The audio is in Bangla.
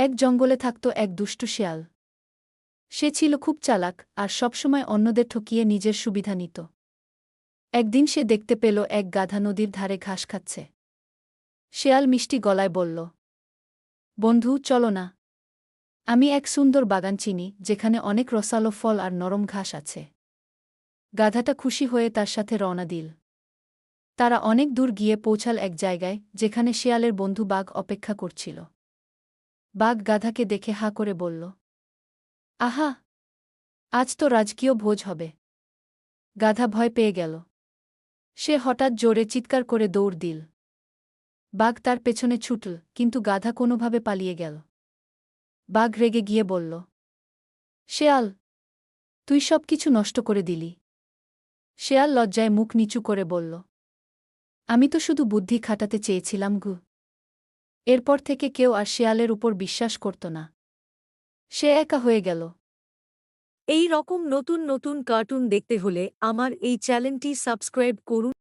এক জঙ্গলে থাকত এক দুষ্টু শেয়াল। সে ছিল খুব চালাক আর সবসময় অন্যদের ঠকিয়ে নিজের সুবিধা নিত। একদিন সে দেখতে পেল এক গাধা নদীর ধারে ঘাস খাচ্ছে। শেয়াল মিষ্টি গলায় বলল, বন্ধু, চলো না। আমি এক সুন্দর বাগান চিনি, যেখানে অনেক রসালো ফল আর নরম ঘাস আছে গাধাটা খুশি হয়ে তার সাথে রওনা দিল। তারা অনেক দূর গিয়ে পৌঁছাল এক জায়গায়, যেখানে শেয়ালের বন্ধু বাঘ অপেক্ষা করছিল। বাঘ গাধাকে দেখে হা করে বলল, আহা, আজ তো রাজকীয় ভোজ হবে গাধা ভয় পেয়ে গেল। সে হঠাৎ জোরে চিৎকার করে দৌড় দিল। বাঘ তার পেছনে ছুটল, কিন্তু গাধা কোনোভাবে পালিয়ে গেল। বাঘ রেগে গিয়ে বলল, শেয়াল, তুই সব কিছু নষ্ট করে দিলি। শেয়াল লজ্জায় মুখ নিচু করে বলল, আমি তো শুধু বুদ্ধি খাটাতে চেয়েছিলাম গু। এরপর থেকে কেউ আর শেয়ালের উপর বিশ্বাস করত না। সে একা হয়ে গেল। এই রকম নতুন নতুন কার্টুন দেখতে হলে আমার এই চ্যানেলটি সাবস্ক্রাইব করুন।